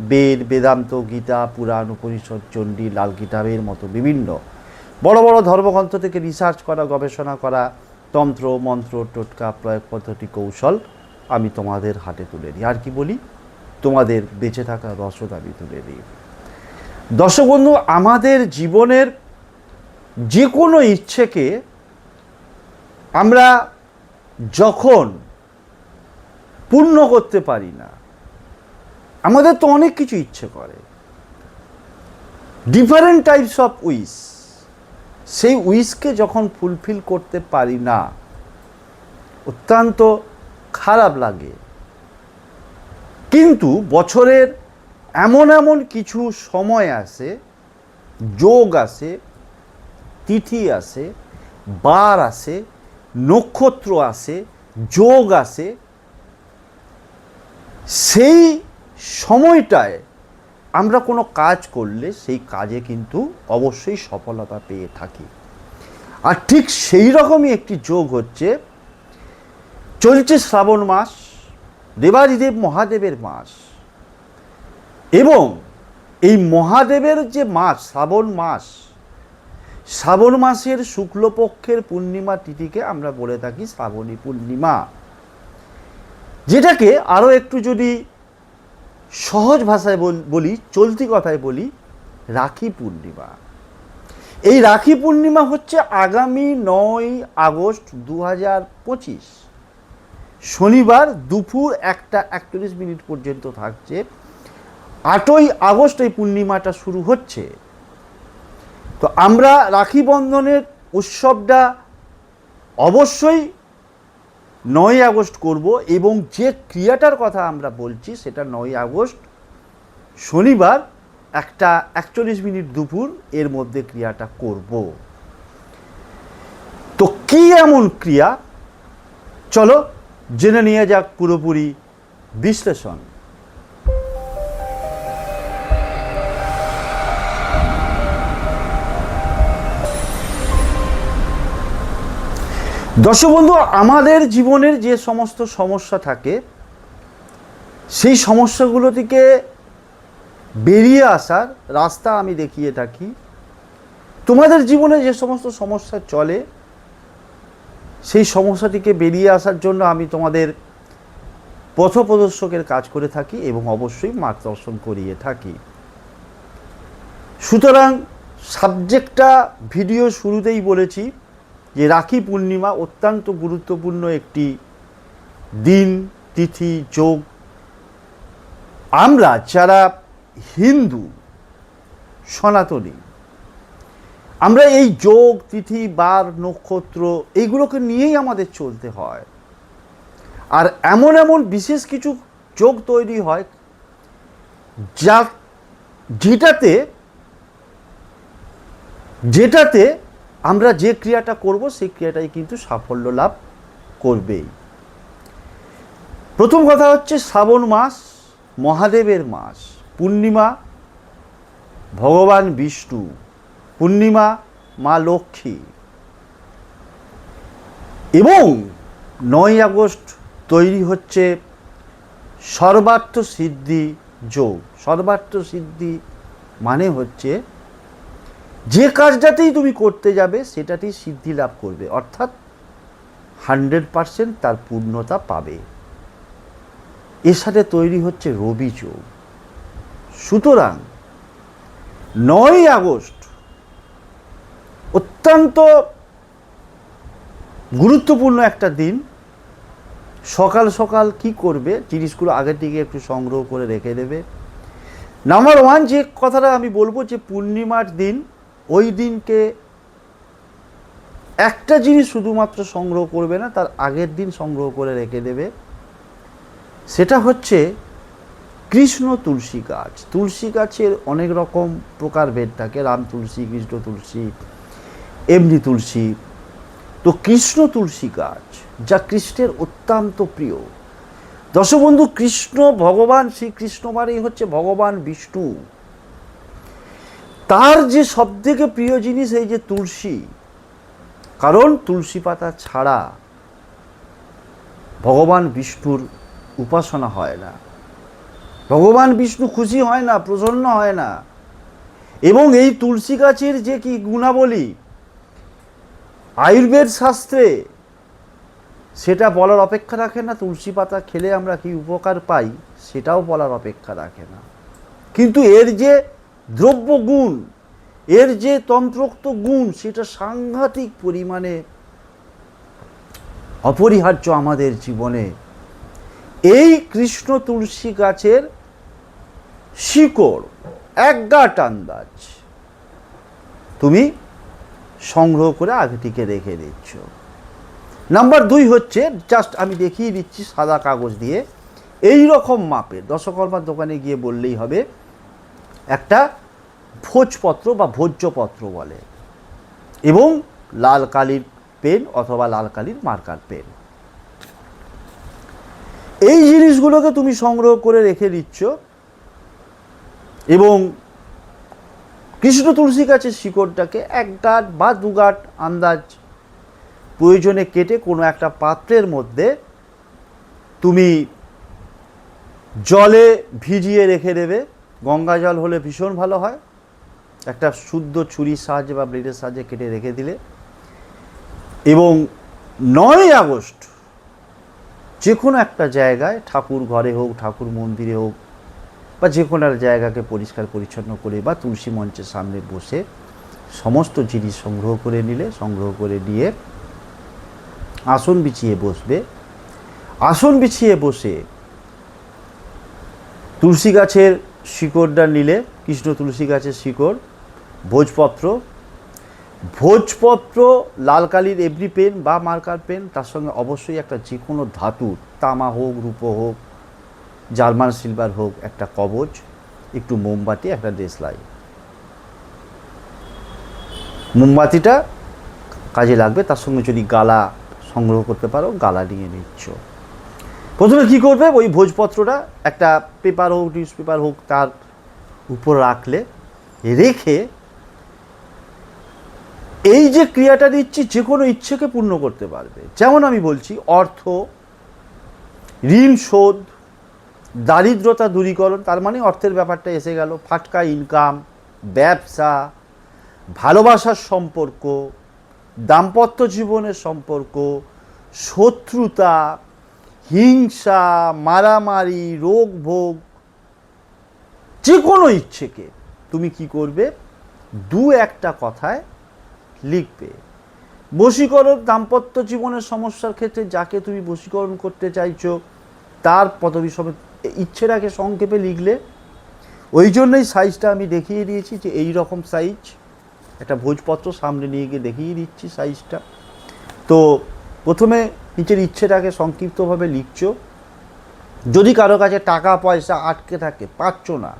বেদ, বেদান্ত, গীতা, পুরাণ, উপনিষদ, চণ্ডী, লাল কিতাবের মতো বিভিন্ন। বড় বড় ধর্মগ্রন্থ থেকে রিসার্চ করা, গবেষণা করা, তন্ত্র, মন্ত্র, টোটকা, প্রয়োগ পদ্ধতি, কৌশল আমি তোমাদের হাতে তুলে দিই। আর কি বলি? তোমাদের বেঁচে থাকা রসদ আমি তুলে দিই। দর্শক বন্ধু, আমাদের জীবনের যে কোনো ইচ্ছেকে আমরা যখন পূর্ণ করতে পারি না আমাদের তো অনেক কিছু ইচ্ছে করে। ডিফারেন্ট টাইপস অফ উইস সেই উইসকে যখন ফুলফিল করতে পারি না, অত্যন্ত খারাপ লাগে। কিন্তু বছরের এমন এমন কিছু সময় আসে, যোগ আসে, তিথি আসে, বার আসে, নক্ষত্র আসে, যোগ আসে, সেই সময়টায় আমরা কোনো কাজ করলে সেই কাজে কিন্তু অবশ্যই সফলতা পেয়ে থাকি। আর ঠিক সেই রকমই একটি যোগ হচ্ছে, চলছে শ্রাবণ মাস, দেবাদিদেব মহাদেবের মাস। এবং এই মহাদেবের যে মাস, শ্রাবণ মাস, শ্রাবণ মাসের শুক্লপক্ষের পূর্ণিমা তিথিকে আমরা বলে থাকি শ্রাবণী পূর্ণিমা। যেটাকে আরও একটু যদি সহজ ভাষায় বলি চলতি কথায় বলি, রাখি পূর্ণিমা। এই রাখি পূর্ণিমা হচ্ছে আগামী নয় আগস্ট দু হাজার পঁচিশ। শনিবার দুপুর একটা একচল্লিশ মিনিট পর্যন্ত থাকছে। আটই আগস্ট এই পূর্ণিমাটা শুরু হচ্ছে। তো আমরা রাখি বন্ধনের উৎসবটা অবশ্যই নয় আগস্ট করব এবং যে ক্রিয়াটার কথা আমরা বলছি সেটা নয় আগস্ট, শনিবার একটা একচল্লিশ মিনিট দুপুর এর মধ্যে ক্রিয়াটা করব। তো কি এমন ক্রিয়া? চলো জেনে নিয়ে যাক পুরোপুরি বিশ্লেষণ। দর্শক বন্ধু, আমাদের জীবনের যে সমস্ত সমস্যা থাকে, সেই সমস্যাগুলো থেকে বেরিয়ে আসার রাস্তা আমি দেখিয়ে থাকি। তোমাদের জীবনে যে সমস্ত সমস্যা চলে, সেই সমস্যা থেকে বেরিয়ে আসার জন্য আমি তোমাদের পথপ্রদর্শকের কাজ করে থাকি এবং অবশ্যই মার্গদর্শন করিয়ে থাকি। সুতরাং সাবজেক্টটা ভিডিও শুরুতেই বলেছি যে রাখি পূর্ণিমা অত্যন্ত গুরুত্বপূর্ণ একটি দিন, তিথি, যোগ। আমরা যারা হিন্দু, সনাতনী, আমরা এই যোগ, তিথি, বার, নক্ষত্র এইগুলোকে নিয়েই আমাদের চলতে হয়। আর এমন এমন বিশেষ কিছু যোগ তৈরি হয় যা যেটাতে যেটাতে আমরা যে ক্রিয়াটা করব, সেই ক্রিয়াটাই কিন্তু সাফল্য লাভ করবেই। প্রথম কথা হচ্ছে শ্রাবণ মাস, মহাদেবের মাস, পূর্ণিমা, ভগবান বিষ্ণু, পূর্ণিমা, মা লক্ষ্মী। এবং নয় আগস্ট তৈরি হচ্ছে সর্বার্থ সিদ্ধি যোগ। সর্বার্থ সিদ্ধি মানে হচ্ছে যে কাজটাতেই তুমি করতে যাবে, সেটাতেই সিদ্ধি লাভ করবে। অর্থাৎ হান্ড্রেড পারসেন্ট তার পূর্ণতা পাবে। এর সাথে তৈরি হচ্ছে রবি যোগ। সুতরাং নয় আগস্ট অত্যন্ত গুরুত্বপূর্ণ একটা দিন। সকাল সকাল কি করবে, জিনিসগুলো আগের দিকে একটু সংগ্রহ করে রেখে দেবে। নাম্বার ওয়ান যে কথাটা আমি বলব যে পূর্ণিমার দিন ওই দিনকে একটা জিনিস শুধুমাত্র সংগ্রহ করবে না, তার আগের দিন সংগ্রহ করে রেখে দেবে। সেটা হচ্ছে কৃষ্ণ তুলসী গাছ। তুলসী গাছের অনেক রকম প্রকারভেদ থাকে। রাম তুলসী, কৃষ্ণ তুলসী, এমনি তুলসী। তো কৃষ্ণ তুলসী গাছ, যা কৃষ্ণের অত্যন্ত প্রিয়। দশবন্ধু কৃষ্ণ, ভগবান শ্রীকৃষ্ণ মানেই হচ্ছে ভগবান বিষ্ণু। তার যে সবথেকে প্রিয় জিনিস এই যে তুলসী, কারণ তুলসী পাতা ছাড়া ভগবান বিষ্ণুর উপাসনা হয় না। ভগবান বিষ্ণু খুশি হয় না, প্রসন্ন হয় না। এবং এই তুলসী গাছের যে কি গুণাবলী, আয়ুর্বেদ শাস্ত্রে সেটা বলার অপেক্ষা রাখে না, তুলসী পাতা খেলে আমরা কি উপকার পাই, সেটাও বলার অপেক্ষা রাখে না। কিন্তু এর যে দ্রব্য গুণ এর যে তন্ত্রোক্ত গুণ, সেটা সাংঘাতিক পরিমাণে অপরিহার্য আমাদের জীবনে। এই কৃষ্ণ তুলসী গাছের শিকড়, এক গাঁট আন্দাজ। তুমি সংগ্রহ করে আগেটিকে রেখে দিচ্ছ। নাম্বার দুই হচ্ছে জাস্ট আমি দেখিয়ে দিচ্ছি সাদা কাগজ দিয়ে। এই রকম মাপের, দশকর্মার দোকানে গিয়ে বললেই হবে একটা ভোজপত্র বা ভোজ্যপত্র বলে। এবং লাল কালির পেন অথবা লাল কালির মার্কার পেন। এই জিনিসগুলোকে তুমি সংগ্রহ করে রেখে দিচ্ছ এবং কৃষ্ণ তুলসী গাছের শিকড়টাকে এক গাঁট বা দু গাঁট আন্দাজ প্রয়োজনে কেটে কোনো একটা পাত্রের মধ্যে তুমি জলে ভিজিয়ে রেখে দেবে। গঙ্গা জল হলে ভীষণ ভালো হয়। একটা শুদ্ধ ছুরির সাহায্যে বা ব্লেডের সাহায্যে কেটে রেখে দিলে। এবং নয় আগস্ট যে কোনো একটা জায়গায় ঠাকুর ঘরে হোক, ঠাকুর মন্দিরে হোক, বা যে কোনো জায়গাকে পরিষ্কার পরিচ্ছন্ন করে বা তুলসী মঞ্চের সামনে বসে সমস্ত জিনিস সংগ্রহ করে নিলে, সংগ্রহ করে নিয়ে আসন বিছিয়ে বসবে। আসন বিছিয়ে বসে তুলসী গাছের শিকড়টা নিলে, কৃষ্ণ তুলসী গাছের শিকড়, ভোজপত্র। ভোজপত্র, লাল কালির এভরি পেন বা মার্কার পেন, তার সঙ্গে অবশ্যই একটা যে কোনো ধাতু, তামা হোক, রূপো হোক, জার্মান সিলভার হোক, একটা কবচ, একটু মোমবাতি, একটা দেশলাই। মোমবাতিটা কাজে লাগবে, তার সঙ্গে যদি গালা সংগ্রহ করতে পারো, গালা নিয়ে নিচ্ছ। প্রথমে কী করবে? ওই ভোজপত্রটা একটা পেপার হোক নিউজ পেপার হোক, তার উপর রাখলে, রেখে এই যে ক্রিয়াটা দিচ্ছি, যে কোনো ইচ্ছেকে পূর্ণ করতে পারবে। যেমন আমি বলছি, অর্থ, ঋণ শোধ, দারিদ্রতা দূরীকরণ, তার মানে অর্থের ব্যাপারটা এসে গেল। ফাটকা ইনকাম ব্যবসা, ভালোবাসার সম্পর্ক, দাম্পত্য জীবনের সম্পর্ক, শত্রুতা হিংসা, মারামারি রোগ ভোগ যে কোনো ইচ্ছেকে তুমি কি করবে? দু একটা কথায় লিখবে। বশীকরণ দাম্পত্য জীবনের সমস্যার ক্ষেত্রে যাকে তুমি বশীকরণ করতে চাইছো, তার পদবী সমেত ইচ্ছেটাকে সংক্ষেপে লিখলে। ওই জন্যই সাইজটা আমি দেখিয়ে দিয়েছি যে এই রকম সাইজ একটা ভোজপত্র সামনে নিয়ে গিয়ে দেখিয়ে দিচ্ছি সাইজটা তো প্রথমে নিজের ইচ্ছেটাকে সংক্ষিপ্তভাবে লিখছো। যদি কারও কাছে টাকা, পয়সা আটকে থাকে, পাচ্ছ না,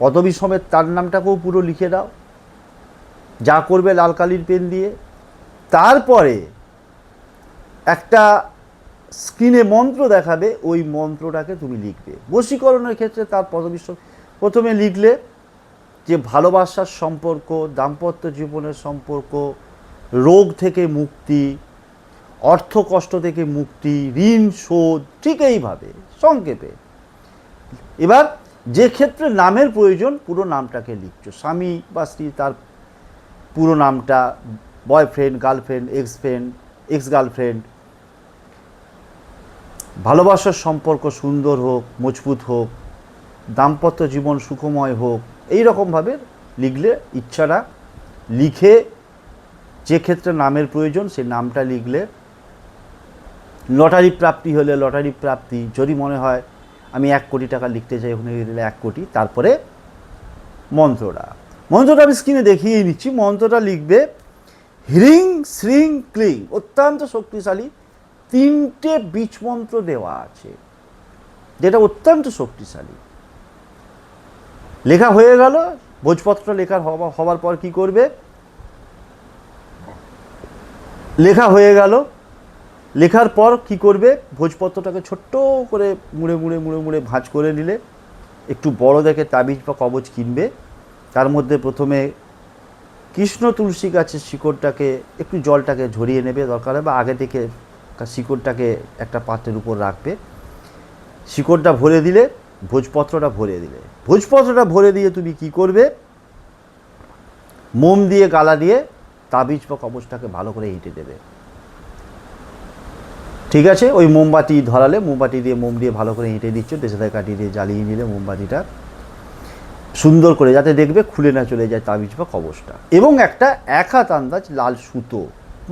পদবী সমেত তার নামটাকেও পুরো লিখে দাও। যা করবে লাল কালির পেন দিয়ে। তারপরে একটা স্ক্রিনে মন্ত্র দেখাবে, ওই মন্ত্রটাকে তুমি লিখবে। বশীকরণের ক্ষেত্রে তার পদবী প্রথমে লিখলে যে ভালোবাসার সম্পর্ক, দাম্পত্য জীবনের সম্পর্ক, রোগ থেকে মুক্তি অর্থ কষ্ট থেকে মুক্তি, ঋণ, শোধ, ঠিক এইভাবে, সংক্ষেপে। এবার যে ক্ষেত্রে নামের প্রয়োজন, পুরো নামটাকে লিখছো। স্বামী বা স্ত্রী, তার পুরো নামটা boyfriend girlfriend ex friend ex girlfriend ভালোবাসার সম্পর্ক সুন্দর হোক, মজবুত হোক, দাম্পত্য জীবন সুখময় হোক এই রকমভাবে লিখলে ইচ্ছাটা লিখে যে ক্ষেত্রে নামের প্রয়োজন সেই নামটা লিখলে লটারি প্রাপ্তি হলে লটারি প্রাপ্তি, যদি মনে হয় আমি এক কোটি টাকা লিখতে চাই, ওখানে লিখলে এক কোটি, তারপরে মন্ত্রটা। মন্ত্রটা আমি স্ক্রিনে দেখিয়ে নিচ্ছি মন্ত্রটা লিখবে হ্রিং শ্রিং ক্লিং অত্যন্ত শক্তিশালী তিনটে বীজ মন্ত্র দেওয়া আছে, যেটা অত্যন্ত শক্তিশালী। লেখা হয়ে গেল, ভোজপত্র লেখার হওয়া- হওয়ার পর কি করবে? লেখা হয়ে গেল লেখার পর কি করবে? ভোজপত্রটাকে ছোট্ট করে মুড়ে মুড়ে মুড়ে মুড়ে ভাঁজ করে নিলে একটু বড় দেখে তাবিজ বা কবচ কিনবে। তার মধ্যে প্রথমে কৃষ্ণ তুলসী গাছের শিকড়টাকে একটু জলটাকে ঝরিয়ে নেবে, দরকার হবে আগে থেকে শিকড়টাকে একটা পাত্রের উপর রাখবে। শিকড়টা ভরে দিলে, ভোজপত্রটা ভরে দিলে। ভোজপত্রটা ভরে দিয়ে তুমি কি করবে? মোম দিয়ে, গালা দিয়ে তাবিজ বা কবচটাকে ভালো করে হেঁটে দেবে। ঠিক আছে? ওই মোমবাতি ধরালে, মোমবাতি দিয়ে মোম দিয়ে ভালো করে হেঁটে দিচ্ছ দেশে কাটিয়ে দিয়ে জ্বালিয়ে নিলে মোমবাতিটা সুন্দর করে, যাতে দেখবে খুলে না চলে যায় তাবিজ বা কবচটা এবং একটা এক হাত আন্দাজ লাল সুতো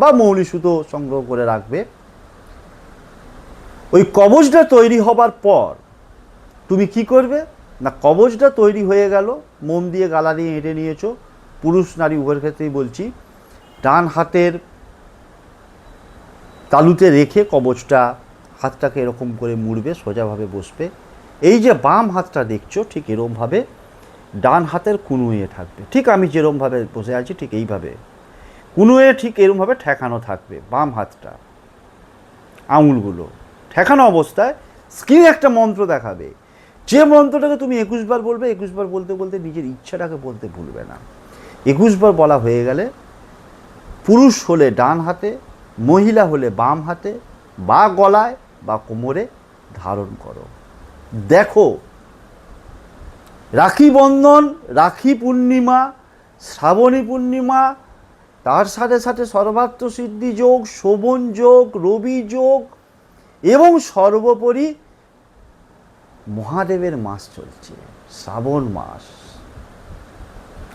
বা মৌলি সুতো সংগ্রহ করে রাখবে। ওই কবচটা তৈরি হবার পর তুমি কি করবে? না কবচটা তৈরি হয়ে গেল, মোম দিয়ে গালা দিয়ে হেঁটে নিয়েছো, পুরুষ নারী উভয়ের ক্ষেত্রেই বলছি, ডান হাতের তালুতে রেখে কবচটা, হাতটাকে এরকম করে মুড়বে, সোজাভাবে বসবে। এই যে বাম হাতটা দেখছ, ঠিক এরমভাবে ডান হাতের কুনুয়ে থাকবে। ঠিক আমি যেরমভাবে বসে আছি, ঠিক এইভাবে। কুনুয়ে ঠিক এরমভাবে ঠেকানো থাকবে, বাম হাতটা। আঙুলগুলো। ঠেকানো অবস্থায় স্ক্রিনে একটা মন্ত্র দেখাবে। যে মন্ত্রটাকে তুমি একুশবার বলবে, একুশবার বলতে বলতে নিজের ইচ্ছাটাকে বলতে ভুলবে না। একুশবার বলা হয়ে গেলে, পুরুষ হলে ডান হাতে মহিলা হলে বাম হাতে, বা গলায়, বা কোমরে ধারণ করো। দেখো, রাখি বন্ধন, রাখি পূর্ণিমা, শ্রাবণী পূর্ণিমা, তার সাথে সাথে সর্বাত্ম সিদ্ধি যোগ, শোভন যোগ, রবি যোগ, এবং সর্বোপরি মহাদেবের মাস চলছে, শ্রাবণ মাস।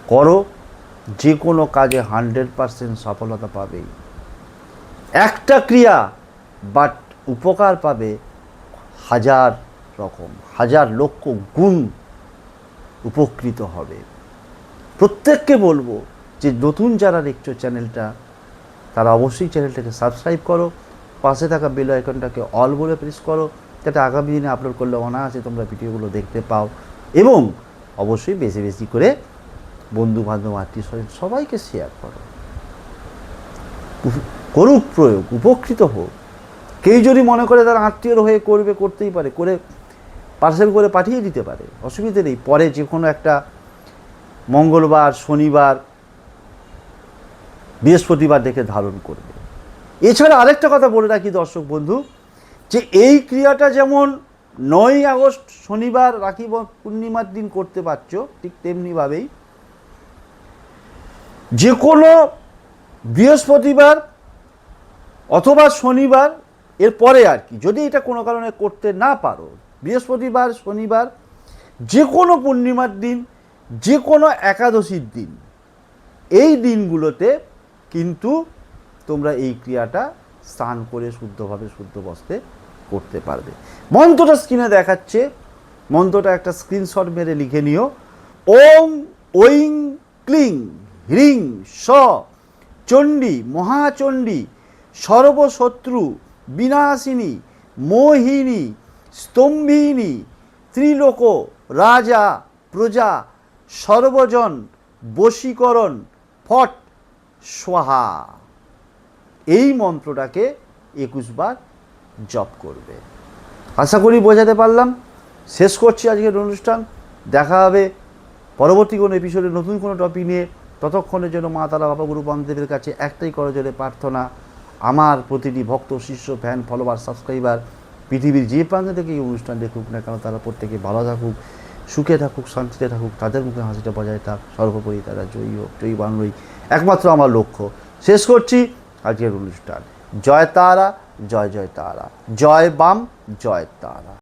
করো, যে কোনো কাজে হান্ড্রেড পারসেন্ট সফলতা পাবেই। একটা ক্রিয়া বাট উপকার পাবে হাজার রকম, হাজার লক্ষ গুণ উপকৃত হবে। প্রত্যেককে বলব যে নতুন যারা দেখছ চ্যানেলটা, তারা অবশ্যই চ্যানেলটাকে সাবস্ক্রাইব করো, পাশে থাকা বেল আইকনটাকে অল বলে প্রেস করো, যাতে আগামী দিনে আপলোড করলে অনায়াসে তোমরা ভিডিওগুলো দেখতে পাও এবং অবশ্যই বেশি বেশি করে বন্ধু বান্ধব আত্মীয় স্বজন সবাইকে শেয়ার করো। করুক প্রয়োগ, উপকৃত হোক। কেউ যদি মনে করে তার আত্মীয়র হয়ে করবে, করতেই পারে, করে পার্সেল করে পাঠিয়ে দিতে পারে, অসুবিধে নেই। পরে যে কোনো একটা মঙ্গলবার, শনিবার, বৃহস্পতিবার দেখে ধারণ করবে। এছাড়া আরেকটা কথা বলে রাখি দর্শক বন্ধু, যে এই ক্রিয়াটা যেমন নয় আগস্ট, শনিবার রাখি পূর্ণিমার দিন করতে পারছ, ঠিক তেমনিভাবেই, যে কোনো বৃহস্পতিবার অথবা শনিবার, এর পরে আর কি। যদি এটা কোনো কারণে করতে না পারো, বৃহস্পতিবার, শনিবার, যে কোনো পূর্ণিমার দিন, যে কোনো একাদশীর দিন, এই দিনগুলোতে কিন্তু তোমরা এই ক্রিয়াটা স্নান করে শুদ্ধভাবে শুদ্ধ বস্তে করতে পারবে। মন্ত্রটা স্ক্রিনে দেখাচ্ছে। মন্ত্রটা একটা স্ক্রিনশট মেরে লিখে নিও। ওম, ঐং, ক্লিং, হ্রিং স চণ্ডী, মহাচণ্ডী সর্বশত্রু, বিনাশিনী, মোহিনী, স্তম্ভিনী, ত্রিলোক, রাজা, প্রজা, সর্বজন, বশীকরণ, ফট, সোহা। এই মন্ত্রটাকে একুশবার জপ করবে। আশা করি বোঝাতে পারলাম। শেষ করছি আজকের অনুষ্ঠান। দেখা হবে পরবর্তী কোনো এপিসোডে নতুন কোনো টপিক নিয়ে। ততক্ষণের জন্য মা তারা বাবা, গুরু বান্ধবের কাছে একটাই করজোরে প্রার্থনা। আমার প্রতিটি ভক্ত, শিষ্য ফ্যান ফলোয়ার সাবস্ক্রাইবার পৃথিবীর যে প্রান্ত থেকে এই অনুষ্ঠান দেখুক না কেন, তারা প্রত্যেকে ভালো থাকুক, সুখে থাকুক, শান্তিতে থাকুক, তাদের মুখে হাসিটা বজায় থাক। সর্বোপরি তারা জয়ী হোক, জয়ী বাংলই। একমাত্র আমার লক্ষ্য। শেষ করছি আজকের অনুষ্ঠান। জয় তারা, জয় জয় তারা। জয় বাম, জয় তারা।